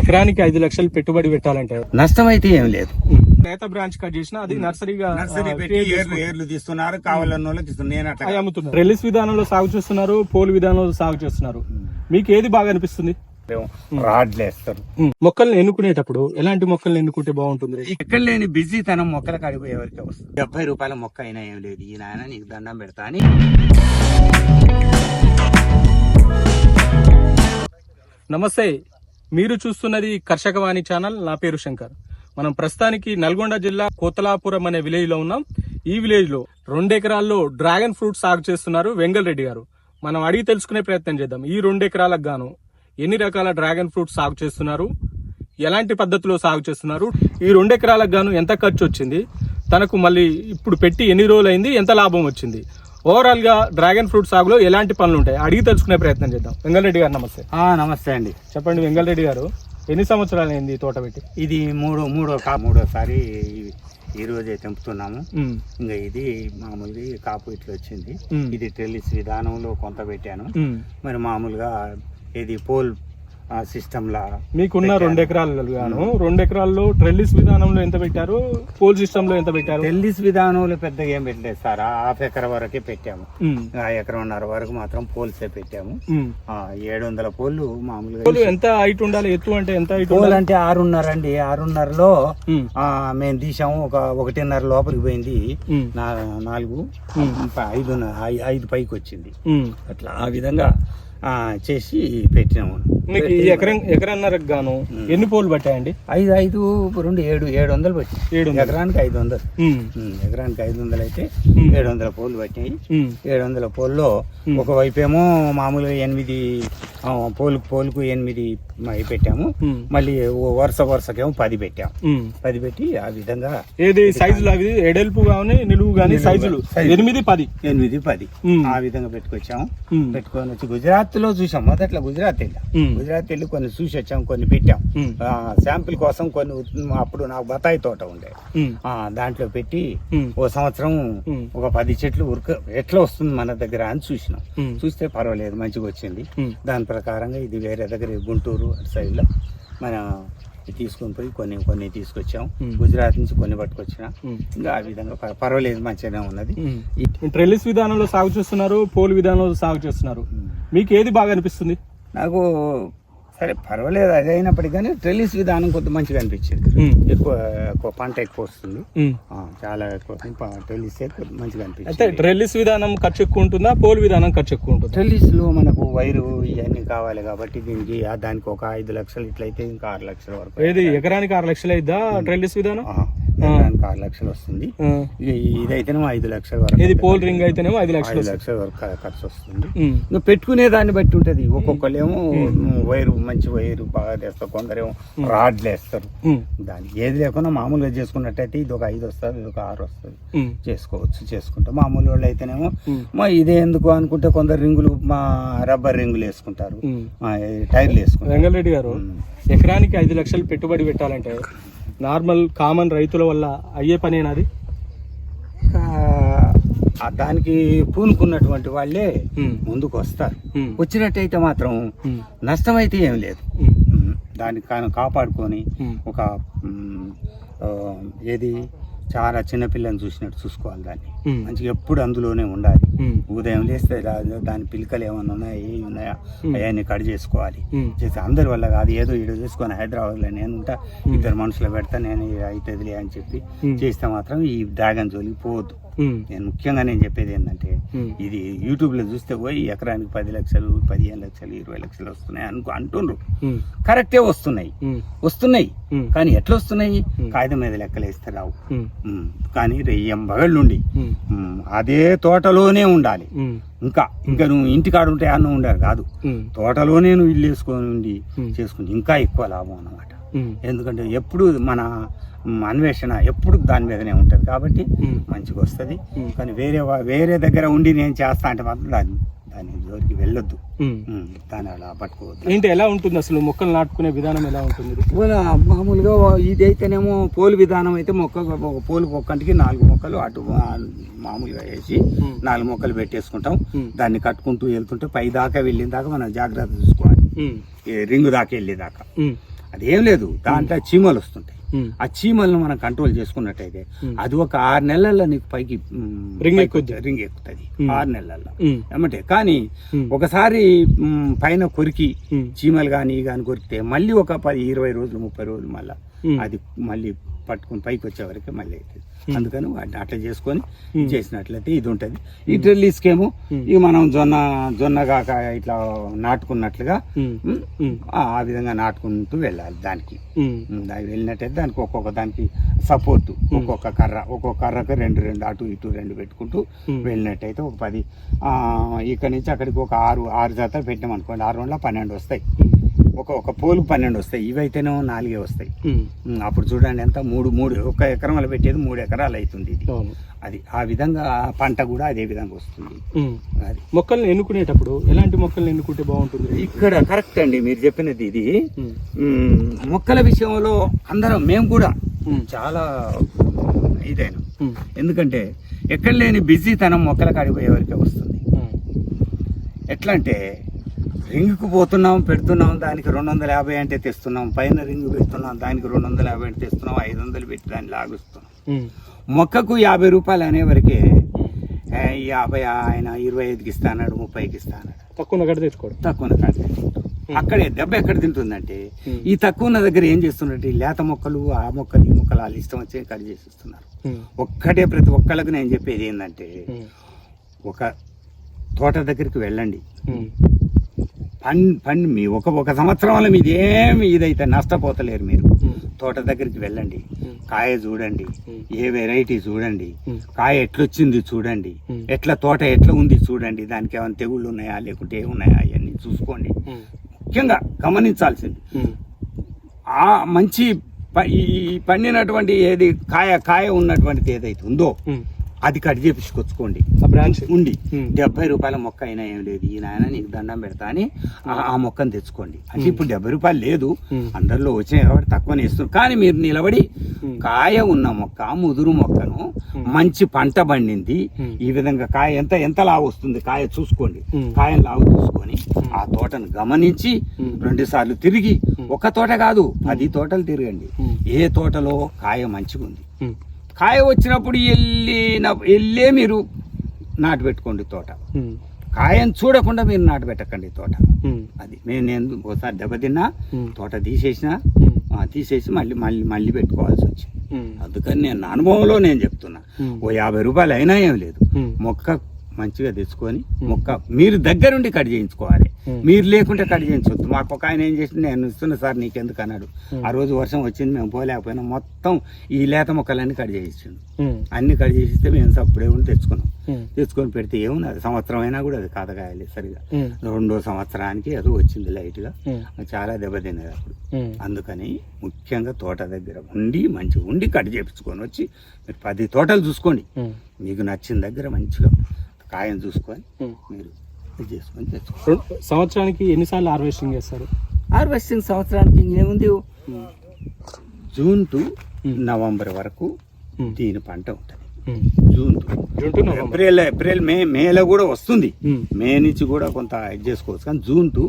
ఎకరానికి ఐదు లక్షలు పెట్టుబడి పెట్టాలంటే. నష్టం అయితే ఏం లేదు. నేత బ్రాంచ్ కట్ చేసినా అది నర్సరీగా నర్సరీ పెట్టి ఏర్లు. ఏర్లు తీస్తున్నారు కావాలన్న వాళ్ళకి ఇస్తున్నారు నేను అట్లా అమ్ముతున్నారు. రెలిస్ విధానంలో సాగు చేస్తున్నారు పోల్ విధానంలో సాగు చేస్తున్నారు. మీకు ఏది బాగా అనిపిస్తుంది? రాడ్లు వేస్తారు మొక్కల్ని ఎన్నుకునేటప్పుడు ఎలాంటి మొక్కల్ని ఎన్నుకుంటే బాగుంటుంది? ఇక్కడ లేని బిజీ తనం మొక్కలకు అడిగి ఎవరికి వస్తుంది. డెబ్బై రూపాయల మొక్క అయినా ఏం లేదు. ఈ నాయన నీకు దండం పెడతా అని. నమస్తే. మీరు చూస్తున్నది కర్షకవాణి ఛానల్. నా పేరు శంకర్. మనం ప్రస్తుతానికి నల్గొండ జిల్లా కోతలాపురం అనే విలేజ్లో ఉన్నాం. ఈ విలేజ్లో రెండెకరాల్లో డ్రాగన్ ఫ్రూట్ సాగు చేస్తున్నారు వెంగల్ రెడ్డి గారు. మనం అడిగి తెలుసుకునే ప్రయత్నం చేద్దాం. ఈ రెండు ఎకరాలకు గాను ఎన్ని రకాల డ్రాగన్ ఫ్రూట్ సాగు చేస్తున్నారు? ఎలాంటి పద్ధతిలో సాగు చేస్తున్నారు? ఈ రెండు ఎకరాలకు గాను ఎంత ఖర్చు వచ్చింది? తనకు మళ్ళీ ఇప్పుడు పెట్టి ఎన్ని రోజులు అయింది ఎంత లాభం వచ్చింది? ఓవరాల్గా డ్రాగన్ ఫ్రూట్ సాగులో ఎలాంటి పనులు ఉంటాయి అడిగి తెలుసుకునే ప్రయత్నం చేద్దాం. వెంగళరెడ్డి గారు నమస్తే. ఆ, నమస్తే అండి. చెప్పండి వెంగళరెడ్డి గారు ఎన్ని సంవత్సరాలు అయింది ఈ తోట పెట్టి? ఇది మూడో మూడో కా మూడోసారి ఈ- రోజే తెంపుతున్నాము. ఇంకా ఇది మామూలుగా కాపు ఇట్లా వచ్చింది. ఇది టెలిస్ విధానంలో కొంత పెట్టాను. మరి మామూలుగా ఇది పోల్ సిస్టమ్ లా మీకున్న రెండు ఎకరాలు గాను రెండు ఎకరాల్లో ట్రెల్లిస్ విధానంలో ఎంత పెట్టారు? పోల్ సిస్టమ్లో ఎంత పెట్టారు? టెలిస్ విధానంలో పెద్దగా ఏం పెట్టలేదు సార్. హాఫ్ ఎకర్ వరకే పెట్టాము. ఆ ఎకరంన్నర వరకు మాత్రం పోల్సే పెట్టాము. ఏడు వందల పోళ్ళు పోల్ మామూలుగా ఎంత హైట్ ఉండాలి? ఎత్తు అంటే ఎంత హైట్ పోల్ అంటే ఆరున్నర అండి. ఆరున్నరలో మేము. తీసాము ఒక ఒకటిన్నర లోపలికి పోయింది. నాలుగు ఐదు ఐదు పైకి వచ్చింది. అట్లా ఆ విధంగా చేసి పెట్టినాము. మీకు ఈ ఎకరం ఎకరన్నరకు గాను ఎన్ని పోల్ పట్టాయండి? ఐదు ఐదు రెండు ఏడు ఏడు వందలు పట్టింది. ఏడు. ఎకరానికి ఐదు వందలు. ఎకరానికి ఐదు వందలు అయితే ఏడు వందల పోలు పట్టినాయి. ఏడు వందల పోల్లో. ఒకవైపు ఏమో మామూలుగా ఎనిమిది పోలుకు పోలుకు ఎనిమిది పెట్టాము. మళ్ళీ వరుస వరుసకేమో పది పెట్టాము. పది పెట్టి ఆ విధంగా ఏది సైజులు అవి? ఎడల్పు గాని నిలువు గాని నిలువు సైజులు సైజు. ఎనిమిది పది? ఎనిమిది పది. ఆ విధంగా పెట్టుకొచ్చాము. పెట్టుకొని వచ్చి గుజరాత్లో చూసాం. మొదట్లో గుజరాత్ వెళ్ళాం. గుజరాత్ వెళ్ళి కొన్ని చూసి వచ్చాం కొన్ని పెట్టాం. శాంపిల్ కోసం కొన్ని అప్పుడు నాకు బత్తాయి తోట ఉండే. దాంట్లో పెట్టి ఓ సంవత్సరం ఒక పది చెట్లు ఉరక ఎట్లా వస్తుంది మన దగ్గర అని చూసినాం. చూస్తే పర్వాలేదు మంచిగా వచ్చింది. దాని ప్రకారంగా ఇది వేరే దగ్గర గుంటూరు అటు సైడ్లో మన తీసుకొని పోయి కొన్ని కొన్ని తీసుకొచ్చాం. గుజరాత్ నుంచి కొన్ని పట్టుకొచ్చిన. ఇంకా ఆ విధంగా పర్వాలేదు మంచిగానే ఉన్నది ఉమ్. ట్రెల్లిస్ విధానంలో సాగు చేస్తున్నారు పోల్ విధానంలో సాగు చేస్తున్నారు మీకు ఏది బాగా అనిపిస్తుంది నాకు సరే పర్వాలేదు. అది అయినప్పటికీ కానీ ట్రెలిస్ విధానం కొంత మంచిగా అనిపించింది. ఎక్కువ ఎక్కువ పంట ఎక్కువ వస్తుంది. చాలా ఎక్కువ ట్రెలిస్ మంచిగా అయితే అనిపించింది ట్రెల్లిస్ విధానం ఖర్చు ఎక్కువ ఉంటుందా? పోల్ విధానం ఖర్చు ఎక్కువ ఉంటుందా? ట్రెలిస్లో మనకు వైరు ఇవన్నీ కావాలి కాబట్టి దీనికి దానికి ఒక ఐదు లక్షలు ఇట్లయితే ఇంకా ఆరు లక్షల వరకు ఏది? ఎకరానికి ఆరు లక్షలు అయిద్దా ట్రెల్లిస్ విధానం? ఎకరానికి ఆరు లక్షలు వస్తుంది. ఇక ఇదైతేనేమో ఐదు లక్షల వరకు ఏది పోల్ రింగ్ అయితేనేమో ఐదు లక్షలు. లక్షల వరకు ఖర్చు వస్తుంది. ఇంకా పెట్టుకునే దాన్ని బట్టి ఉంటది. ఒక్కొక్కరేమో వైరు మంచి వైరు బాగా తెస్తారు. కొందరేమో రాడ్లు వేస్తారు. దానికి ఏది లేకుండా మామూలుగా చేసుకున్నట్టయితే ఇది ఒక ఐదు వస్తుంది ఇది ఒక ఆరు వస్తుంది. చేసుకోవచ్చు చేసుకుంటాం. మామూలు వాళ్ళు అయితేనేమో మా ఇదే ఎందుకు అనుకుంటే కొందరు రింగులు మా రబ్బర్ రింగులు వేసుకుంటారు. టైర్లు వేసుకుంటారు. వెంగళరెడ్డి గారు. ఎకరానికి ఐదు లక్షలు పెట్టుబడి పెట్టాలంటే నార్మల్ కామన్ రైతుల వల్ల అయ్యే పనేనాది దానికి పూనుకున్నటువంటి వాళ్ళే ముందుకు వస్తారు వచ్చినట్టయితే మాత్రం ఉమ్, నష్టం అయితే ఏం లేదు. దాన్ని కాపాడుకొని ఒక ఏది? చాలా చిన్నపిల్లని చూసినట్టు చూసుకోవాలి దాన్ని. మంచిగా ఎప్పుడు అందులోనే ఉండాలి. ఉదయం లేస్తే దాని పిలకలు ఏమైనా ఉన్నాయా ఏ ఉన్నాయా. అవన్నీ కట్ చేసుకోవాలి. చేసి అందరి వల్ల కాదు ఏదో ఈడ చేసుకొని హైదరాబాద్లో నేను ఉంటా ఇద్దరు మనుషులు పెడతా నేను అవుతుందిలే అని చెప్పి చేస్తే మాత్రం ఈ డ్రాగన్ జోలికి పోవద్దు. నేను ముఖ్యంగా నేను చెప్పేది ఏంటంటే ఇది యూట్యూబ్లో చూస్తే పోయి ఎకరానికి పది లక్షలు పదిహేను లక్షలు ఇరవై లక్షలు వస్తున్నాయి అనుకో అంటుండ్రు. కరెక్టే వస్తున్నాయి. వస్తున్నాయి. కానీ ఎట్లా వస్తున్నాయి. కాగితం మీద లెక్కలేస్తే రావు. కానీ రెయ్యం బగళ్ళుండి. అదే తోటలోనే ఉండాలి. ఇంకా ఇంకా నువ్వు ఇంటికాడ ఉంటే అన్న ఉండారు కాదు. తోటలోనే నువ్వు ఇల్లు వేసుకొని ఉండి. చేసుకుని ఇంకా ఎక్కువ లాభం అన్నమాట. ఎందుకంటే ఎప్పుడు మన అన్వేషణ ఎప్పుడు దాని మీదనే ఉంటుంది కాబట్టి మంచిగా వస్తుంది. కానీ వేరే వేరే దగ్గర ఉండి నేను చేస్తా అంటే మాత్రం దాన్ని దాని జోలికి వెళ్ళొద్దు. దాన్ని అలా పట్టుకోవద్దు. ఏంటి ఎలా ఉంటుంది అసలు మొక్కలు నాటుకునే విధానం ఎలా ఉంటుంది? మామూలుగా ఇది అయితేనేమో పోలు విధానం అయితే మొక్క ఒక పోలు ఒక్కంటికి నాలుగు మొక్కలు అటు మామూలుగా వేసి నాలుగు మొక్కలు పెట్టేసుకుంటాం. దాన్ని కట్టుకుంటూ వెళ్తుంటే పై దాకా వెళ్ళిన దాకా మనం జాగ్రత్త చూసుకోవాలి. రింగు దాకా వెళ్ళేదాకా. అదేం లేదు దాంట్లో చీమలు వస్తుంటాయి. ఆ చీమలను మనం కంట్రోల్ చేసుకున్నట్టయితే. అది ఒక ఆరు నెలల్లో నీకు పైకి రింగ్. వచ్చే- రింగ్ ఎక్కుతుంది. ఆరు నెలల్లో. ఏమంటే కానీ. ఒకసారి పైన కొరికి. చీమలు కానీ కానీ కొరికితే మళ్ళీ ఒక పది ఇరవై రోజులు ముప్పై రోజులు మళ్ళీ. అది మళ్ళీ పట్టుకుని పైకి వచ్చే వరకు మళ్ళీ అవుతుంది. అందుకని వాటిని అట్లా చేసుకొని. చేసినట్లయితే ఇది ఉంటుంది ఈ డ్రిల్లీస్కేమో. ఇక మనం జొన్న జొన్న కాక ఇట్లా నాటుకున్నట్లుగా. ఆ విధంగా నాటుకుంటూ వెళ్ళాలి దానికి దానికి వెళ్ళినట్టయితే దానికి ఒక్కొక్క దానికి సపోర్ట్ ఒక్కొక్క కర్ర ఒక్కొక్క కర్రకు రెండు రెండు అటు ఇటు రెండు పెట్టుకుంటూ. వెళ్ళినట్టయితే ఒక పది ఇక్కడి నుంచి అక్కడికి ఒక ఆరు ఆరు జతలు పెట్టాం అనుకోండి ఆరు వందల పన్నెండు వస్తాయి ఒక ఒక పోలు పన్నెండు వస్తాయి. ఇవైతేనేమో నాలుగే వస్తాయి. అప్పుడు చూడండి ఎంత? మూడు మూడు ఒక ఎకరంలో పెట్టేది మూడు ఎకరాలు అవుతుంది ఇది అది ఆ విధంగా పంట కూడా అదే విధంగా వస్తుంది. అది. మొక్కల్ని ఎన్నుకునేటప్పుడు ఎలాంటి మొక్కల్ని ఎన్నుకుంటే బాగుంటుంది? ఇక్కడ కరెక్ట్ అండి మీరు చెప్పినది ఇది. మొక్కల విషయంలో అందరం మేము కూడా. చాలా ఇదైనా. ఎందుకంటే ఎక్కడ లేని బిజీతనం మొక్కల కాడిపోయే వరకే వస్తుంది. ఎట్లా అంటే రింగ్కు పోతున్నాం పెడుతున్నాం దానికి రెండు వందల యాభై అంటే తెస్తున్నాం పైన రింగ్ పెడుతున్నాం దానికి రెండు వందల యాభై అంటే తెస్తున్నాం ఐదు వందలు పెట్టి దాన్ని లాగుస్తున్నాం. మొక్కకు యాభై రూపాయలు అనేవరకే ఉమ్. ఏ, యాభై ఆయన ఇరవై ఐదుకి ఇస్తానాడు ముప్పైకి ఇస్తానాడు తక్కువ గడ తెచ్చుకోవడం తక్కువ అక్కడే దెబ్బ ఎక్కడ తింటుందంటే. ఈ తక్కువ ఉన్న దగ్గర ఏం చేస్తున్నట్టు ఈ లేత మొక్కలు ఆ మొక్కలు ఈ మొక్కలు వాళ్ళు ఇష్టం వచ్చే కట్ చేసిస్తున్నారు. ఒక్కటే ప్రతి ఒక్కళ్ళకి నేను చెప్పేది ఏంటంటే. ఒక తోట దగ్గరికి వెళ్ళండి పన్ పన్ మీ ఒక ఒక సంవత్సరంలో మీది ఏమి ఇదైతే నష్టపోతలేరు మీరు. తోట దగ్గరికి వెళ్ళండి. కాయ చూడండి. ఏ వెరైటీ చూడండి. కాయ ఎట్లొచ్చింది చూడండి. ఎట్లా తోట ఎట్లా ఉంది చూడండి దానికి ఏమైనా తెగుళ్ళు ఉన్నాయా లేకుంటే ఏమున్నాయా అవన్నీ చూసుకోండి. ముఖ్యంగా గమనించాల్సింది. ఆ మంచి ఈ పండినటువంటి ఏది కాయ కాయ ఉన్నటువంటిది ఏదైతే ఉందో. అది కట్ చేపించుకొచ్చుకోండి ఆ బ్రాంచ్ ఉండి. డెబ్బై రూపాయల మొక్క అయినా ఏం లేదు ఈ నాయన నీకు దండం పెడతా అని ఆ- మొక్కను తెచ్చుకోండి అంటే ఇప్పుడు డెబ్బై రూపాయలు లేదు. అందరిలో వచ్చినాయి కాబట్టి తక్కువనే ఇస్తున్నారు కానీ మీరు నిలబడి. కాయ ఉన్న మొక్క ముదురు మొక్కను. మంచి పంట పండింది. ఈ విధంగా కాయ ఎంత ఎంత లావు వస్తుంది కాయ చూసుకోండి. కాయను లావు చూసుకొని ఆ తోటను గమనించి. రెండు సార్లు తిరిగి. ఒక తోట కాదు పది తోటలు తిరగండి. ఏ తోటలో కాయ మంచిగా ఉంది. కాయ వచ్చినప్పుడు వెళ్ళిన వెళ్ళే మీరు నాటు పెట్టుకోండి తోట. కాయను చూడకుండా మీరు నాటు పెట్టకండి తోట. అది నేను నేను ఒకసారి దెబ్బతిన్నా. తోట తీసేసిన తీసేసి మళ్ళీ మళ్ళీ మళ్ళీ పెట్టుకోవాల్సి వచ్చింది. అందుకని నేను అనుభవంలో నేను చెప్తున్నా. ఓ యాభై రూపాయలు అయినా ఏం లేదు. మొక్క మంచిగా తెచ్చుకొని మొక్క మీరు దగ్గరుండి కట్ చేయించుకోవాలి. మీరు లేకుంటే కట్ చేయించవద్దు మాకు ఒక ఆయన ఏం చేసి నేను ఇస్తున్నా సార్ నీకెందుకు అన్నాడు. ఆ రోజు వర్షం వచ్చింది మేము పోలేకపోయినా మొత్తం ఈ లేత మొక్కలన్నీ కట్ చేయించిండు. అన్ని కట్ చేసిస్తే మేము అప్పుడే ఉండి తెచ్చుకున్నాం. తెచ్చుకొని పెడితే ఏముంది అది సంవత్సరం అయినా కూడా అది కాతకాయలే సరిగా. రెండో సంవత్సరానికి అది వచ్చింది లైట్గా. చాలా దెబ్బతిన్నది అప్పుడు. అందుకని ముఖ్యంగా తోట దగ్గర ఉండి మంచిగా ఉండి కట్ చేపించుకొని వచ్చి మీరు పది తోటలు చూసుకోండి. మీకు నచ్చిన దగ్గర మంచిగా కాయను చూసుకొని. మీరు చేసుకొని తెచ్చుకోండి సంవత్సరానికి ఎన్నిసార్లు హార్వెస్టింగ్ చేస్తారు హార్వెస్టింగ్ సంవత్సరానికి ఏముంది ఉమ్. జూన్ టు ఉమ్. నవంబర్ వరకు ఉమ్. దీని పంట ఉంటుంది. June to June to November April April May మేలో కూడా వస్తుంది. మే నుంచి కూడా కొంత ఇది చేసుకోవచ్చు కానీ జూన్ టు.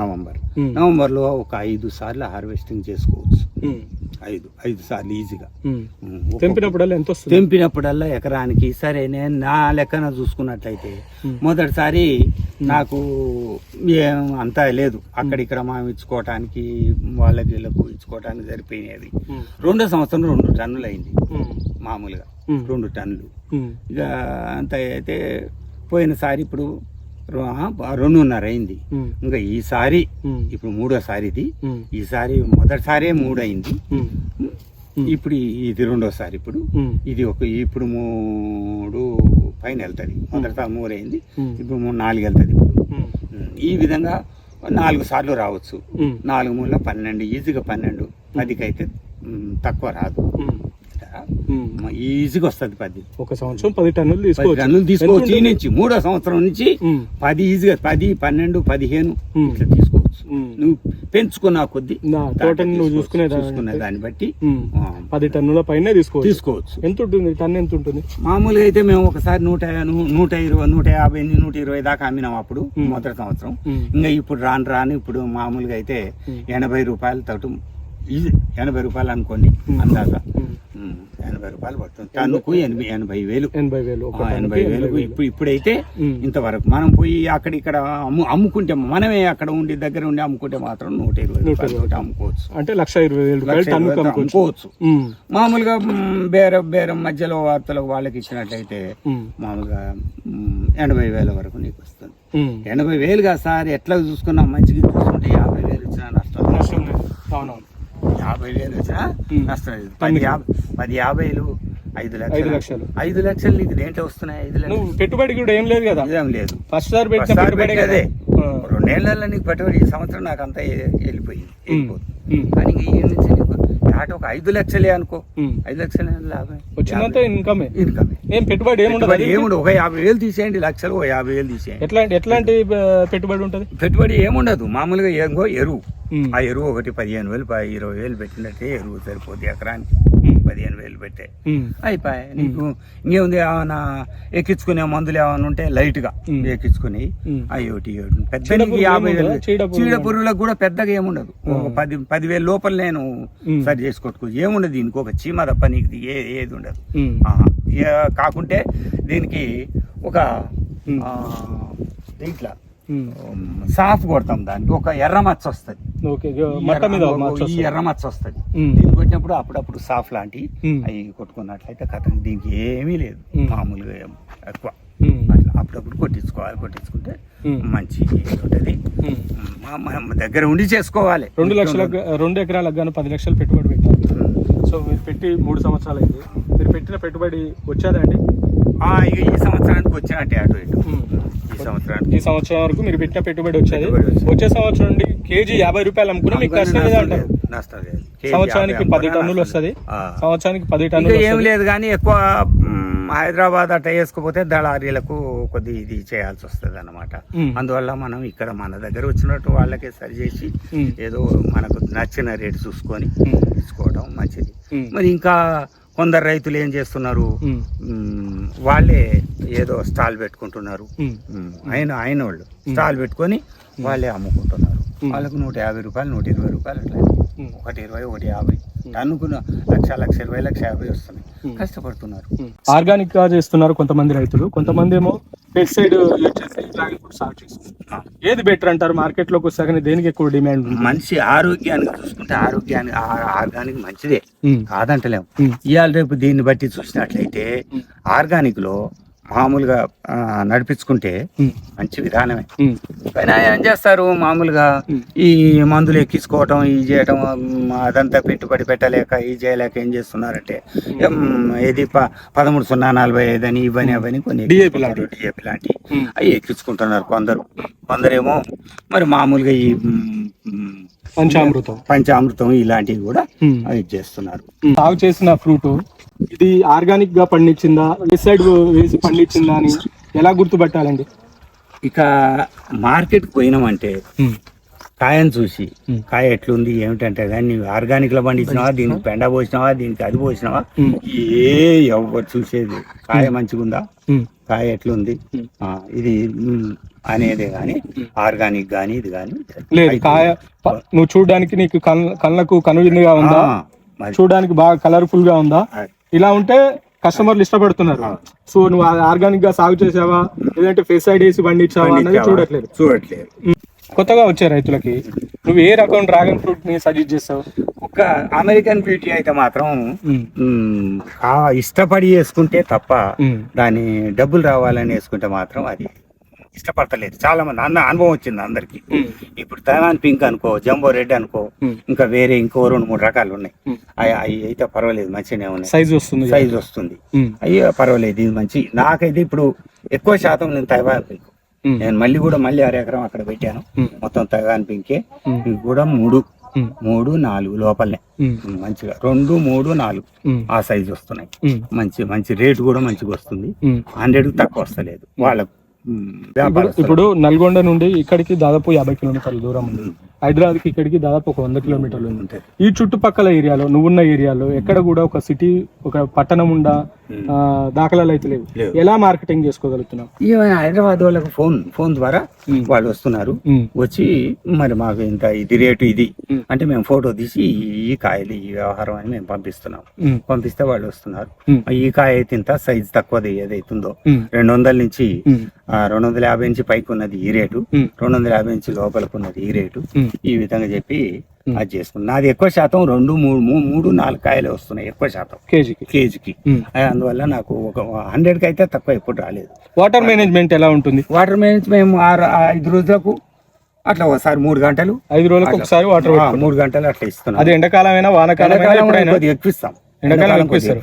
నవంబర్. నవంబర్లో ఒక ఐదు సార్లు హార్వెస్టింగ్ చేసుకోవచ్చు. ఐదు ఐదు సార్లు ఈజీగా తెంపినప్పుడల్లా ఎంత వస్తుంది తెంపినప్పుడల్లా ఎకరానికి సరే నేను నా లెక్కన చూసుకున్నట్లయితే. మొదటిసారి నాకు ఏం అంతా లేదు అక్కడిక్కడ మనం ఇచ్చుకోవటానికి వాళ్ళకి వీళ్ళకు ఇచ్చుకోవటానికి సరిపోయినది. రెండో సంవత్సరం రెండు టన్నులు అయింది. మామూలుగా. రెండు టన్నులు. ఇక అంత అయితే పోయినసారి ఇప్పుడు రెండున్నర అయింది. ఇంకా ఈసారి. ఇప్పుడు మూడోసారి ఇది. ఈసారి మొదటిసారే మూడు అయింది. ఇప్పుడు ఇది రెండోసారి ఇప్పుడు. ఇది ఒక ఇప్పుడు మూడు పైన వెళ్తుంది. మొదటిసారి మూడు అయింది. ఇప్పుడు మూడు నాలుగు వెళ్తుంది ఇప్పుడు. ఈ విధంగా నాలుగు సార్లు రావచ్చు. నాలుగు మూల పన్నెండు ఈజీగా పన్నెండు. పదికి అయితే తక్కువ రాదు. ఈజీగా వస్తుంది పది ఒక సంవత్సరం పది టన్నులు తీసుకోవచ్చు టన్నులు తీసుకోవచ్చు ఈ? నుంచి మూడో సంవత్సరం నుంచి. పది ఈజీగా పది పన్నెండు పదిహేను. ఇట్లా తీసుకోవచ్చు. నువ్వు పెంచుకున్న కొద్ది తోటని నువ్వు. చూసుకునే దాన్ని చూసుకునే దాన్ని బట్టి పది టన్నుల పైన తీసుకోవచ్చు తీసుకోవచ్చు ఎంత ఉంటుంది టన్ ఎంత ఉంటుంది మామూలుగా అయితే మేము ఒకసారి నూట నూట ఇరవై నూట యాభై నూట ఇరవై దాకా అమ్మినాం అప్పుడు. మొదటి సంవత్సరం. ఇంకా ఇప్పుడు రాను రాను ఇప్పుడు మామూలుగా అయితే. ఎనభై రూపాయల తోటి ఇది ఎనభై రూపాయలు అనుకోండి అందాక ఎనభై రూపాయలు పడుతుంది టన్నుకు ఎనభై ఎనభై వేలు ఎనభై వేలు ఎనభై ఇప్పుడు ఇప్పుడైతే. ఇంతవరకు మనం పోయి అక్కడ ఇక్కడ అమ్ము అమ్ముకుంటే మనమే అక్కడ ఉండి దగ్గర ఉండి అమ్ముకుంటే మాత్రం నూట ఇరవై రూపాయలు అమ్ముకోవచ్చు అంటే లక్ష ఇరవై వేలు అమ్ముకోవచ్చు. మామూలుగా బేరం బేరం మధ్యలో వార్తలకు వాళ్ళకి ఇచ్చినట్లయితే. మామూలుగా ఎనభై వేల వరకు నీకు వస్తుంది. ఎనభై వేలుగా సార్ ఎట్లా చూసుకున్నా మంచిగా చూసుకుంటే యాభై వేలు వచ్చినా నష్టం. నష్టం లేదు అవునవును యాభై వేలు వచ్చినా. నష్టం లేదు. పది యాభై పది యాభైలు ఐదు లక్షలు. ఐదు లక్షలు. నీకు దేంట్లో వస్తున్నాయి? ఐదు లక్షలు. పెట్టుబడి కూడా ఏం లేదు కదా? ఏం లేదు. ఫస్ట్ సార్ పెట్టుబడి. ఆ. రెండేళ్ళలో నీకు పెట్టుబడి ఈ సంవత్సరం నాకు అంతా వెళ్ళిపోయింది. వెళ్ళిపోతుంది. కానీ ఈ నుంచి ఆట ఒక ఐదు లక్షలే అనుకో. ఐదు లక్షలే లాభం వచ్చిందంతా ఇన్కమే. ఇన్కమ్. ఏం పెట్టుబడి ఏముండదు ఏముండదు. ఒక యాభై వేలు తీసేయండి లక్షలు ఒక యాభై వేలు తీసేయండి. ఎట్లాంటి ఎట్లాంటి పెట్టుబడి ఉంటది? పెట్టుబడి ఏముండదు. మామూలుగా ఏంగో ఎరువు. ఆ ఎరువు ఒకటి పదిహేను వేలు ఇరవై వేలు పెట్టినట్టే ఎరువు సరిపోతుంది ఎకరానికి. పదిహేను వేలు పెట్టే. అయిపోయాయి నీకు ఇంకేముంది? ఏమైనా ఎక్కించుకునే మందులు ఏమైనా ఉంటే లైట్గా. ఎక్కించుకుని. ఒకటి. పెద్ద యాభై వేలు? చీడ పురుగు చీడ పురుగులకు కూడా పెద్దగా ఏముండదు. ఒక పది పదివేల లోపల నేను. సరి చేసుకోవచ్చు ఏముండదు దీనికి? ఒక చీమ తప్ప నీకు ఏ ఏది ఉండదు. కాకుంటే దీనికి ఒక దీంట్లో. ఉమ్, సాఫ్ కొడతాం దానికి ఒక ఎర్ర మచ్చ వస్తుంది ఈ. ఎర్ర మచ్చ వస్తుంది. దీన్ని కొట్టినప్పుడు అప్పుడప్పుడు సాఫ్ లాంటి. అవి కొట్టుకున్నట్లయితే కథ దీనికి ఏమీ లేదు. మామూలుగా ఎక్కువ. అట్లా అప్పుడప్పుడు కొట్టించుకోవాలి కొట్టించుకుంటే. మంచి ఉంటుంది. మా- దగ్గర ఉండి చేసుకోవాలి రెండు లక్షల రెండు ఎకరాలకు గాను పది లక్షలు పెట్టుబడి పెట్టారు ఉమ్. సో మీరు పెట్టి మూడు సంవత్సరాలు అయింది మీరు పెట్టిన పెట్టుబడి వచ్చేదండి ఆ, ఇక ఈ సంవత్సరానికి వచ్చినట్టే అటు ఇటు సంవత్సరానికి ఈ సంవత్సరం వరకు మీరు పెట్టిన పెట్టుబడి వచ్చేది. వచ్చే సంవత్సరం నుండి కేజీ యాభై రూపాయలు అమ్ముకున్నా మీకు నష్టం లేదు అంటారు సంవత్సరానికి పది టన్నులు వస్తుంది. సంవత్సరానికి పది టన్నులు ఏం. లేదు కానీ ఎక్కువ హైదరాబాద్ అట్ట వేసుకుపోతే దళారీలకు కొద్ది ఇది చేయాల్సి వస్తుంది అన్నమాట ఉమ్. అందువల్ల మనం ఇక్కడ మన దగ్గర వచ్చినట్టు వాళ్ళకే సరి చేసి. ఏదో మనకు నచ్చిన రేటు చూసుకొని. తీసుకోవడం మంచిది. మరి ఇంకా కొందరు రైతులు ఏం చేస్తున్నారు? వాళ్ళే ఏదో స్టాల్ పెట్టుకుంటున్నారు. ఆయన ఆయన వాళ్ళు స్టాల్ పెట్టుకొని వాళ్ళే అమ్ముకుంటున్నారు. వాళ్ళకు నూట యాభై రూపాయలు నూట ఇరవై రూపాయలు అట్లా. ఒకటి ఇరవై ఒకటి యాభై. టన్నుకు లక్ష లక్ష ఇరవై లక్ష యాభై వస్తున్నాయి. కష్టపడుతున్నారు. ఆర్గానిక్గా చేస్తున్నారు కొంతమంది రైతులు. కొంతమంది ఏమో పెస్టిసైడ్ ఏది బెటర్ అంటారు? మార్కెట్లోకి వచ్చాక దేనికి ఎక్కువ డిమాండ్ మనిషి ఆరోగ్యానికి చూసుకుంటే ఆరోగ్యానికి ఆర్గానిక్ మంచిదే. కాదంటలేము. ఇవాళ రేపు దీన్ని బట్టి చూసినట్లయితే. ఆర్గానిక్లో మామూలుగా నడిపించుకుంటే. మంచి విధానమే. కానీ ఏం చేస్తారు మామూలుగా. ఈ మందులు ఎక్కించుకోవటం ఇది చేయటం అదంతా పెట్టుబడి పెట్టలేక ఇది చేయలేక ఏం చేస్తున్నారంటే ఏం, ఇది ప పదమూడు సున్నా నలభై ఐదు అని ఇవని అవని కొన్ని. డిఏపి లాంటివి ఉమ్. అవి ఎక్కించుకుంటున్నారు కొందరు కొందరేమో మరి మామూలుగా ఈ పంచామృతం పంచామృతం ఇలాంటివి కూడా చేస్తున్నారు సాగు చేసిన ఫ్రూట్ ఇది ఆర్గానిక్గా పండించిందా? పెస్టిసైడ్ వేసి పండించిందా అని ఎలా గుర్తుపట్టాలండి? ఇక మార్కెట్కి పోయినామంటే. కాయను చూసి. కాయ ఎట్లుంది ఏమిటంటే కానీ ఆర్గానిక్లో పండించినావా దీనికి పెండ పోసినావా దీనికి అది పోసినావా. ఏ ఎవరు చూసేది. కాయ మంచిగుందా. కాయ ఎట్లుంది? ఇది అనేదే కానీ ఆర్గానిక్ కానీ ఇది కానీ లేదు కాయ నువ్వు చూడడానికి నీకు కళ్ళ- కళ్ళకు కనువిందుగా ఉందా? చూడడానికి బాగా కలర్ఫుల్గా ఉందా ఇలా ఉంటే కస్టమర్లు ఇష్టపడుతున్నారు. సో నువ్వు ఆర్గానిక్గా సాగు చేసావా? లేదంటే ఫెసైడ్ వేసి పండించావా అన్నది చూడట్లేదు. చూడట్లేదు. కొత్తగా వచ్చే రైతులకి. నువ్వు ఏ రకం డ్రాగన్ ఫ్రూట్ని సజెస్ట్ చేస్తావు? ఒక అమెరికన్ బ్యూటీ అయితే మాత్రం ఇష్టపడి వేసుకుంటే తప్ప. దాని డబ్బులు రావాలని వేసుకుంటే మాత్రం అది ఇష్టపడతలేదు చాలా మంది అన్న అనుభవం వచ్చింది అందరికి. ఇప్పుడు తైవాన్ పింక్ అనుకో జంబో రెడ్ అనుకో. ఇంకా వేరే ఇంకో రెండు మూడు రకాలు ఉన్నాయి. అవి అయితే పర్వాలేదు మంచిగానే ఉన్నాయి సైజ్ వస్తుంది. సైజ్ వస్తుంది. అయ్యో పర్వాలేదు ఇది మంచి నాకైతే ఇప్పుడు ఎక్కువ శాతం నేను తైవాన్ పింక్. నేను మళ్ళీ కూడా మళ్ళీ అర ఎకరం అక్కడ పెట్టాను. మొత్తం తైవాన్ పింకే. ఇవి కూడా మూడు. మూడు నాలుగు లోపలనే. మంచిగా రెండు మూడు నాలుగు. ఆ సైజ్ వస్తున్నాయి. మంచి మంచి రేటు కూడా మంచిగా వస్తుంది. హండ్రెడ్ తక్కువ వస్తలేదు వాళ్ళ ఇప్పుడు నల్గొండ నుండి ఇక్కడికి దాదాపు యాభై కిలోమీటర్ల దూరం ఉంది. హైదరాబాద్కి ఇక్కడికి దాదాపు ఒక వంద కిలోమీటర్లు ఉంది ఈ చుట్టుపక్కల ఏరియాలో నువ్వున్న ఏరియాలో ఎక్కడ కూడా ఒక సిటీ ఒక పట్టణం ఉండా ఆ, దాఖలాలు అయితే లేవు. ఎలా మార్కెటింగ్ చేసుకోగలుగుతున్నాం హైదరాబాద్ వాళ్ళకి ఫోన్ ఫోన్ ద్వారా. వాళ్ళు వస్తున్నారు. వచ్చి మరి మాకు ఇంత ఇది రేటు ఇది. అంటే మేము ఫోటో తీసి ఈ కాయలు ఈ వ్యవహారం అని మేము పంపిస్తున్నాం. పంపిస్తే వాళ్ళు వస్తున్నారు. ఈ కాయ అయితే ఇంత సైజ్ తక్కువది ఏదైతుందో? రెండు వందల నుంచి రెండు వందల యాభై నుంచి పైకి ఉన్నది ఈ రేటు. రెండు వందల యాభై నుంచి లోపలికి ఉన్నది ఈ రేటు. ఈ విధంగా చెప్పి. అది చేసుకున్నాం నాది ఎక్కువ శాతం రెండు మూడు మూడు నాలుగు కాయలు వస్తున్నాయి ఎక్కువ శాతం. కేజీకి? కేజీకి. అందువల్ల నాకు ఒక హండ్రెడ్కి అయితే తక్కువ ఎప్పుడు రాలేదు. వాటర్ మేనేజ్మెంట్ ఎలా ఉంటుంది? వాటర్ మేనేజ్ మేము ఆరు ఆ ఐదు రోజులకు అట్లా ఒకసారి మూడు గంటలు ఐదు రోజులకు ఒకసారి వాటర్ మూడు గంటలు అట్లా ఇస్తున్నాం. అది ఎండాకాలమైనా కొద్దిగా ఎక్కువ ఇస్తాం. ఎండాకాలం కొద్దిగా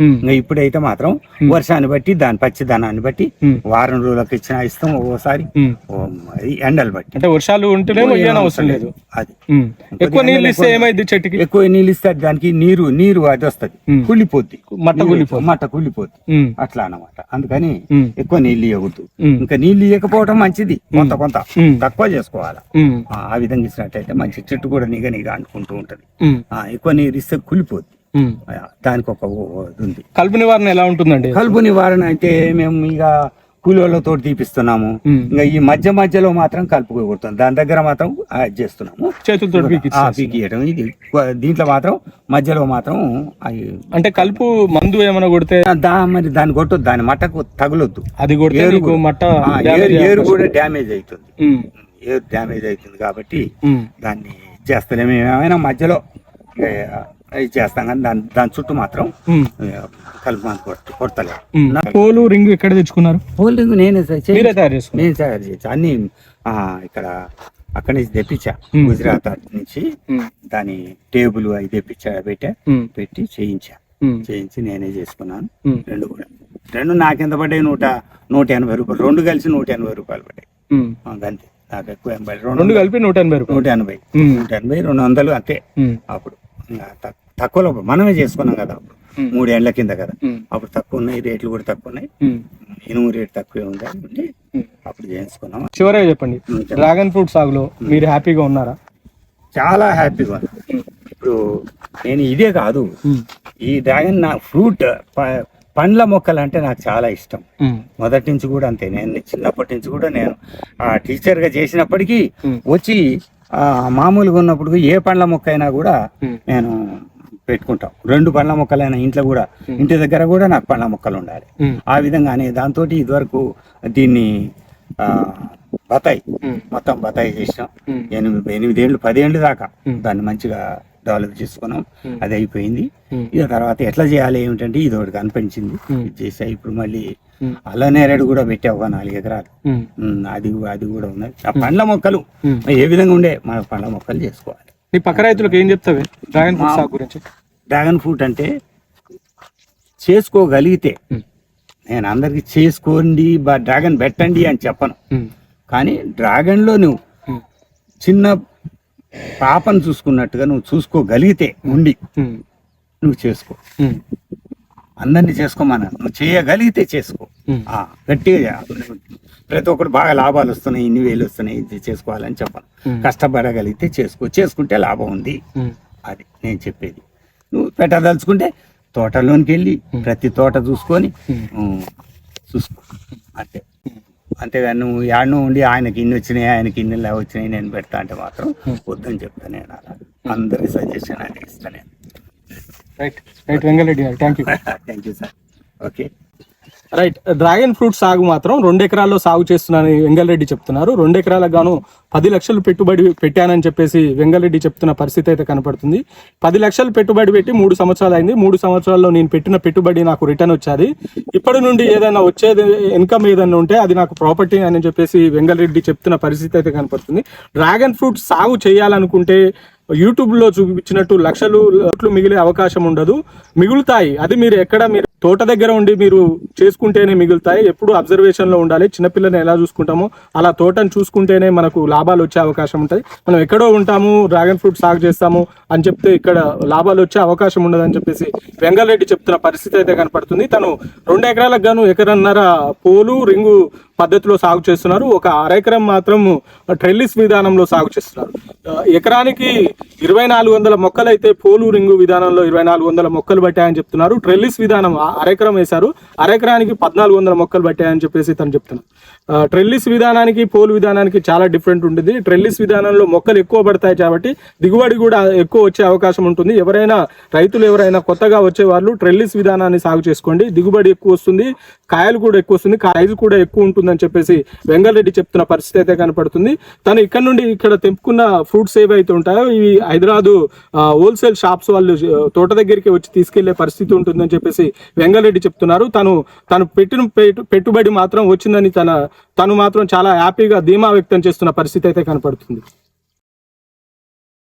ఉమ్, ఇంకా ఇప్పుడైతే మాత్రం వర్షాన్ని బట్టి దాని పచ్చిదనాన్ని బట్టి వారం రోజులకు ఇచ్చిన ఇస్తాం ఒక్కోసారి. ఎండలు బట్టి. అంటే వర్షాలు ఉంటేనే మొయ్యని అవసరం లేదు. అది. ఎక్కువ నీళ్ళు ఇస్తే ఏమైంది చెట్టుకి? ఎక్కువ నీళ్ళు ఇస్తే దానికి నీరు నీరు అది వస్తుంది. కుళ్ళిపోద్ది. మట్ట కుళ్ళిపోద్ది. మట్ట కుళ్ళిపోద్ది. అట్లా అన్నమాట. అందుకని ఎక్కువ నీళ్ళు ఇవ్వకూడదు ఉమ్, ఇంకా నీళ్ళు ఇవ్వకపోవడం మంచిది. కొంత కొంత. తక్కువ చేసుకోవాలి? ఆ విధంగా ఇచ్చినట్టయితే మంచి చెట్టు కూడా నిగ నిగ అనుకుంటూ ఉంటది. ఎక్కువ నీరు ఇస్తే కుళ్ళిపోద్ది. దానికి ఒక ఉంది. కలుపు నివారణ ఎలా ఉంటుందండి? కలుపు నివారణ అయితే మేము ఇక కూలీలతో తీపిస్తున్నాము. ఇంకా ఈ మధ్య మధ్యలో మాత్రం కలుపు కొడుతుంది దాని దగ్గర మాత్రం చేస్తున్నాము. చేతులతో ఇది దీంట్లో మాత్రం మధ్యలో మాత్రం అంటే కలుపు మందు ఏమైనా కొడితే దా మరి దాన్ని కొట్టొద్దు. దాని మట్టకు తగులొద్దు. అది కొడితే ఏరు మట్ట. కూడా డ్యామేజ్ అవుతుంది. ఏరు డ్యామేజ్ అవుతుంది కాబట్టి దాన్ని చేస్తలేము. ఏమైనా మధ్యలో చేస్తాం కానీ దాని దాని చుట్టూ మాత్రం కలుపు కొడతలే. పోలు రింగ్ ఎక్కడ తెచ్చుకున్నారు? హోల్డింగ్ నేనే చే- మీరే తయారు చేసుకున్నారు? నేను తయారు చేసా అన్ని ఆ, ఇక్కడ అక్కడి నుంచి తెప్పించా. గుజరాత్ నుంచి దాని టేబుల్ అవి తెప్పించా పెట్టా. పెట్టి చేయించా. చేయించి నేనే చేసుకున్నాను. రెండు కూడా. రెండు నాకెంత పడ్డాయి? నూట నూట ఎనభై రూపాయలు. రెండు కలిసి నూట ఎనభై రూపాయలు పడ్డాయి. అంతే. నాకు ఎక్కువ పడలేదు. రెండు కలిపి నూట ఎనభై రూపాయలు. నూట ఎనభై. నూట ఎనభై రెండు వందలు అంతే. అప్పుడు. ఇంకా తక్- తక్కువలో మనమే చేసుకున్నాం కదా అప్పుడు. ఉమ్, మూడు ఏళ్ళ కింద. కదా అప్పుడు తక్కువ ఉన్నాయి రేట్లు కూడా తక్కువ ఉన్నాయి. ఇనుము రేట్ తక్కువే ఉంది అంటే. అప్పుడు చేయించుకున్నాం చివరగా చెప్పండి. డ్రాగన్ ఫ్రూట్ సాగులో మీరు హ్యాపీగా ఉన్నారా? చాలా హ్యాపీగా ఇప్పుడు నేను ఇదే కాదు. ఈ డ్రాగన్ నా ఫ్రూట్ పండ్ల మొక్కలు అంటే నాకు చాలా ఇష్టం. మొదటి నుంచి కూడా అంతే. నేను చిన్నప్పటి నుంచి కూడా నేను ఆ టీచర్గా చేసినప్పటికీ వచ్చి మామూలుగా ఉన్నప్పుడు ఏ పండ్ల మొక్క అయినా కూడా నేను పెట్టుకుంటాం. రెండు పండ్ల మొక్కలైనా ఇంట్లో కూడా ఇంటి దగ్గర కూడా నాకు పండ్ల మొక్కలు ఉండాలి. ఆ విధంగానే దాంతో ఇదివరకు దీన్ని ఆ, బతాయి మొత్తం బతాయి చేసినాం. ఎనిమిది ఎనిమిదేళ్ళు పదేళ్ళు దాకా. దాన్ని మంచిగా డెవలప్ చేసుకున్నాం. అది అయిపోయింది. ఇక తర్వాత ఎట్లా చేయాలి ఏమిటంటే ఇది ఒకటి కనిపించింది. చేసా ఇప్పుడు మళ్ళీ ఉమ్, అల్లనేరేడు కూడా పెట్టా ఒక నాలుగు ఎకరాలు. అది అది కూడా ఉన్నది. ఆ పండ్ల మొక్కలు. ఏ విధంగా ఉండే మన పండ్ల మొక్కలు చేసుకోవాలి. నీ పక్క రైతులకు ఏం చెప్తావే? డ్రాగన్ ఫ్రూట్ సాగు గురించి. డ్రాగన్ ఫ్రూట్ అంటే చేసుకోగలిగితే నేను అందరికి చేసుకోండి బా డ్రాగన్ పెట్టండి అని చెప్పను. కానీ డ్రాగన్లో నువ్వు చిన్న పాపను చూసుకున్నట్టుగా నువ్వు చూసుకోగలిగితే ఉండి నువ్వు చేసుకో. అందరినీ చేసుకోమన్నా నువ్వు చేయగలిగితే చేసుకో. గట్టిగా. ప్రతి ఒక్కరు బాగా లాభాలు వస్తున్నాయి ఇన్ని వేలు వస్తున్నాయి ఇది చేసుకోవాలని చెప్పను. కష్టపడగలిగితే చేసుకో చేసుకుంటే లాభం ఉంది. అది నేను చెప్పేది. నువ్వు పెట్టదలుచుకుంటే తోటలోనికి వెళ్ళి ప్రతి తోట చూసుకొని చూసుకో. అంతే. అంతేగాని నువ్వు యాడ్ను ఉండి ఆయనకి ఇన్ని వచ్చినాయి ఆయనకి ఇన్ని వచ్చినాయి నేను పెడతా అంటే మాత్రం వద్దని చెప్తా నేను అలా. అందరి సజెషన్ అని ఇస్తాను. రైట్ రైట్ వెంగళరెడ్డి గారు. Thank you thank you sir okay right dragon fruit సాగు మాత్రం రెండు ఎకరాల్లో సాగు చేస్తున్నానని వెంగళరెడ్డి చెప్తున్నారు. రెండు ఎకరాలకు గాను పది లక్షలు పెట్టుబడి పెట్టానని చెప్పేసి వెంగళరెడ్డి చెప్తున్న పరిస్థితి అయితే కనపడుతుంది. పది లక్షలు పెట్టుబడి పెట్టి మూడు సంవత్సరాలు అయింది. మూడు సంవత్సరాల్లో నేను పెట్టిన పెట్టుబడి నాకు రిటర్న్ వచ్చేది. ఇప్పటి నుండి ఏదైనా వచ్చేది ఇన్కమ్ ఏదైనా ఉంటే అది నాకు ప్రాపర్టీ అని చెప్పేసి వెంగళరెడ్డి చెప్తున్న పరిస్థితి అయితే కనపడుతుంది. డ్రాగన్ ఫ్రూట్ సాగు చేయాలనుకుంటే యూట్యూబ్లో చూపించినట్టు లక్షలు లట్లు మిగిలే అవకాశం ఉండదు. మిగులుతాయి. అది మీరు ఎక్కడ మీరు తోట దగ్గర ఉండి మీరు చేసుకుంటేనే మిగులుతాయి. ఎప్పుడు అబ్జర్వేషన్లో ఉండాలి. చిన్నపిల్లని ఎలా చూసుకుంటామో అలా తోటను చూసుకుంటేనే మనకు లాభాలు వచ్చే అవకాశం ఉంటుంది మనం ఎక్కడో ఉంటాము డ్రాగన్ ఫ్రూట్ సాగు చేస్తాము అని చెప్తే ఇక్కడ లాభాలు వచ్చే అవకాశం ఉండదని చెప్పేసి వెంగళరెడ్డి చెప్తున్న పరిస్థితి అయితే కనపడుతుంది. తను రెండు ఎకరాలకు గాను ఎకరన్నర పూలు రింగు పద్ధతిలో సాగు చేస్తున్నారు. ఒక అరెకరం మాత్రం ట్రెల్లిస్ విధానంలో సాగు చేస్తున్నారు. ఎకరానికి ఇరవై నాలుగు వందల మొక్కలు అయితే పోలు రింగు విధానంలో ఇరవై నాలుగు వందల మొక్కలు పట్టాయని చెప్తున్నారు. ట్రెల్లిస్ విధానం అరెకరం వేశారు. అరెకరానికి పద్నాలుగు వందల మొక్కలు పట్టాయని చెప్పేసి తను చెప్తున్నారు. ట్రెల్లిస్ విధానానికి పోలు విధానానికి చాలా డిఫరెంట్ ఉంటుంది. ట్రెల్లిస్ విధానంలో మొక్కలు ఎక్కువ పడతాయి కాబట్టి దిగుబడి కూడా ఎక్కువ వచ్చే అవకాశం ఉంటుంది. ఎవరైనా రైతులు ఎవరైనా కొత్తగా వచ్చే వాళ్ళు ట్రెల్లిస్ విధానాన్ని సాగు చేసుకోండి. దిగుబడి ఎక్కువ వస్తుంది. కాయలు కూడా ఎక్కువ వస్తుంది. కాయలు కూడా ఎక్కువ ఉంటుంది. ఉంటుందని చెప్పేసి వెంగళరెడ్డి చెప్తున్న పరిస్థితి అయితే కనపడుతుంది. తను ఇక్కడ నుండి ఇక్కడ తెంపుకున్న ఫ్రూట్స్ ఏవైతే ఉంటాయో ఇవి హైదరాబాద్ హోల్సేల్ షాప్స్ వాళ్ళు తోట దగ్గరికి వచ్చి తీసుకెళ్ళే పరిస్థితి ఉంటుందని చెప్పేసి వెంగళరెడ్డి చెప్తున్నారు. తను తను పెట్టిన పెట్టు- పెట్టుబడి మాత్రం వచ్చిందని తన తను మాత్రం చాలా హ్యాపీగా ధీమా వ్యక్తం చేస్తున్న పరిస్థితి అయితే కనపడుతుంది.